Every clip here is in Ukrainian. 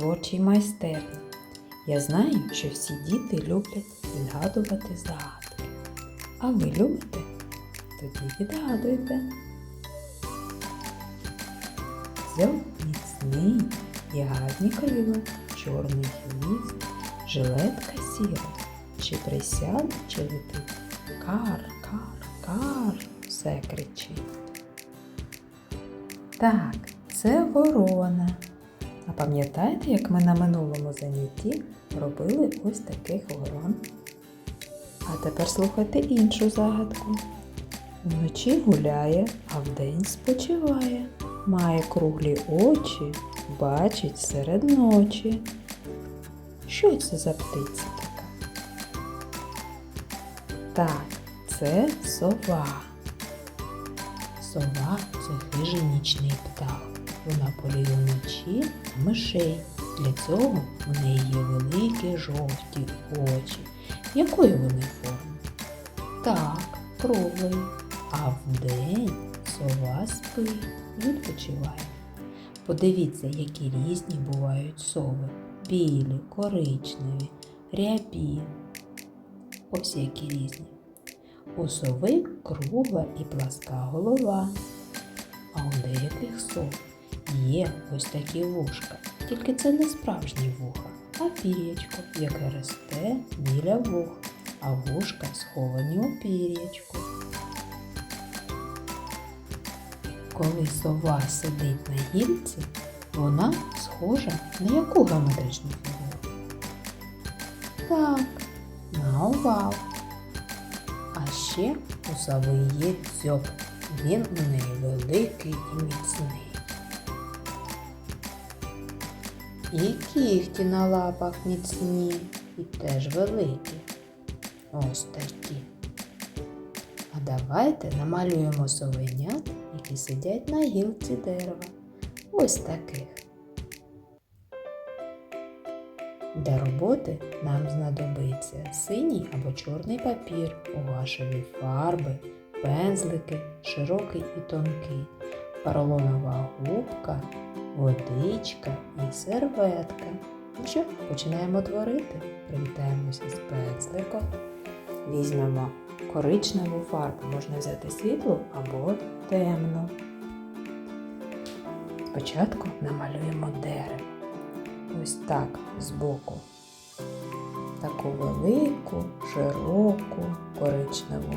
творчій майстерні. Я знаю, що всі діти люблять відгадувати загадки. А ви любите? Тоді відгадуйте. Дзьоб міцний і гарні крила, чорний хвіст, жилетка сіра. Чи присяде, чи летить? Кар, кар, кар, все кричить. Так, це ворона. А пам'ятаєте, як ми на минулому занятті робили ось таких ворон? А тепер слухайте іншу загадку. Вночі гуляє, а вдень спочиває. Має круглі очі, бачить серед ночі. Що це за птиця така? Так, це сова. Сова це хижий нічний птах. Вона полює вночі на мишей. Для цього в неї є великі жовті очі. Якої вони форми? Так, круглої. А вдень сова спить, відпочиває. Подивіться, які різні бувають сови. Білі, коричневі, рябі. Ось які різні. У сови кругла і пласка голова. А у деяких сов є ось такі вушка. Тільки це не справжні вуха, а пір'ячко, яке росте біля вух, а вушка сховані у пір'ячку. Коли сова сидить на гілці, вона схожа на яку геометричну фігуру? Так, на овал. А ще у сови є дзьоб. Він у неї великий і міцний. І кігті на лапах міцні і теж великі. Ось такі. А давайте намалюємо совенят, які сидять на гілці дерева. Ось таких. Для роботи нам знадобиться синій або чорний папір, гуашеві фарби, пензлики, широкий і тонкий, поролонова губка, водичка і серветка. Ну що, починаємо творити. Привітаємося з пензликом. Візьмемо коричневу фарбу, можна взяти світлу або темну. Спочатку намалюємо дерево. Ось так збоку. Таку велику, широку, коричневу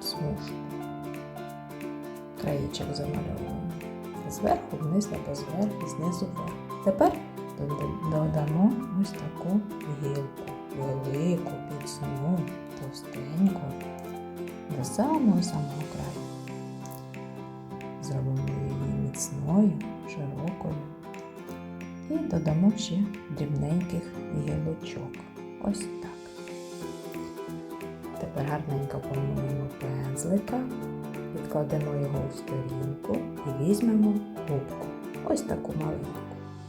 смужку. Краєчок замальовуємо. Зверху вниз або зверху, знизу вверх. Тепер додамо ось таку гілку. Велику, піцну, товстеньку до самого-самого краю. Зробимо її міцною, широкою. І додамо ще дрібненьких гілочок. Ось так. Тепер гарненько помиємо пензлика, відкладемо його в сторінку візьмемо губку. Ось таку маленьку.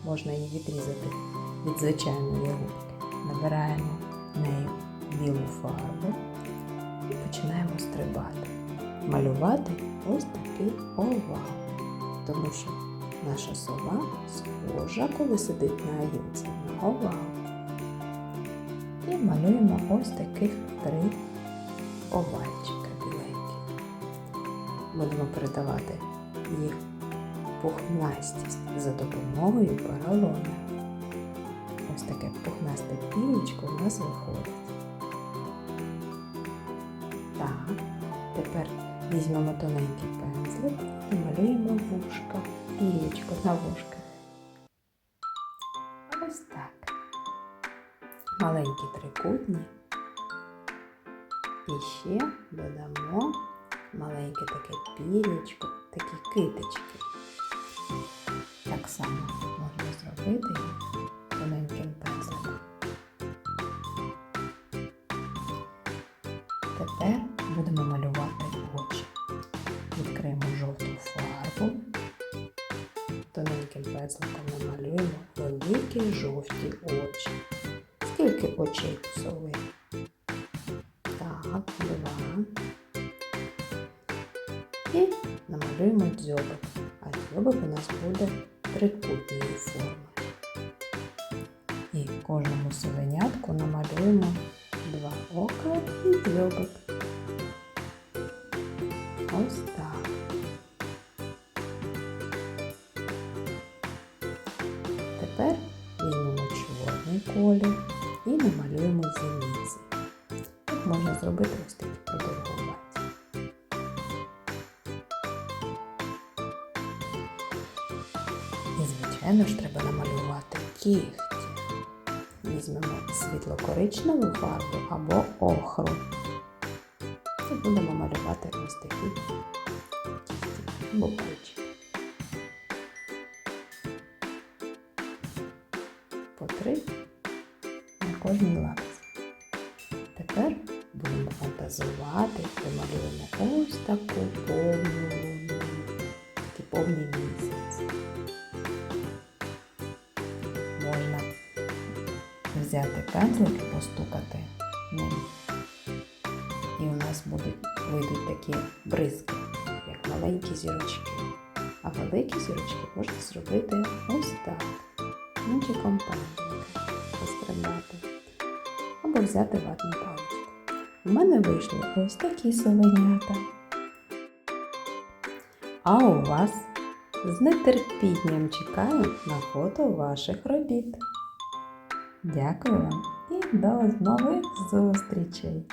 Можна її відрізати від звичайної губки. Набираємо нею білу фарбу і починаємо стрибати. Малювати ось такий овал. Тому що наша сова схожа, коли сидить на гілці на овал. І малюємо ось таких три овальчика біленькі. Будемо передавати їх пухнастість за допомогою поролона. Ось таке пухнасте пілечко у нас виходить. Так, тепер візьмемо тоненький пензлик і малюємо вушка, пілечко на вушках. Ось так. Маленькі трикутні. І ще додамо маленьке таке пірічко, такі китички. Так само можна зробити тоненьким пензликом. Тепер будемо малювати очі. Відкриємо жовту фарбу. Тоненьким пензликом намалюємо великі жовті очі. Скільки очей у? Так, два. І намалюємо дзьобик. А дзьобик у нас буде трикутної форми. І кожному совенятку намалюємо два ока і дзьобик. Ось так. Тепер візьмемо чорний колір і намалюємо зіниці. Тут можна зробити ось такі продовгуваті. Звичайно ж, треба намалювати кігті. Візьмемо світло-коричневу фарбу або охру. І будемо малювати ось такі кігті або пальчики. По три на кожній лапці. Тепер будемо фантазувати малюємо ось таку повну луну, такий повний місяць. Можна взяти пензлик і постукати ним. І у нас будуть вийдуть такі бризки, як маленькі зірочки. А великі зірочки можна зробити ось так. Нічиком пензлика пострибати. Або взяти ватну паличку. У мене вийшли ось такі совенята. А у вас з нетерпінням чекаю на фото ваших робіт. Дякую вам і до нових зустрічей!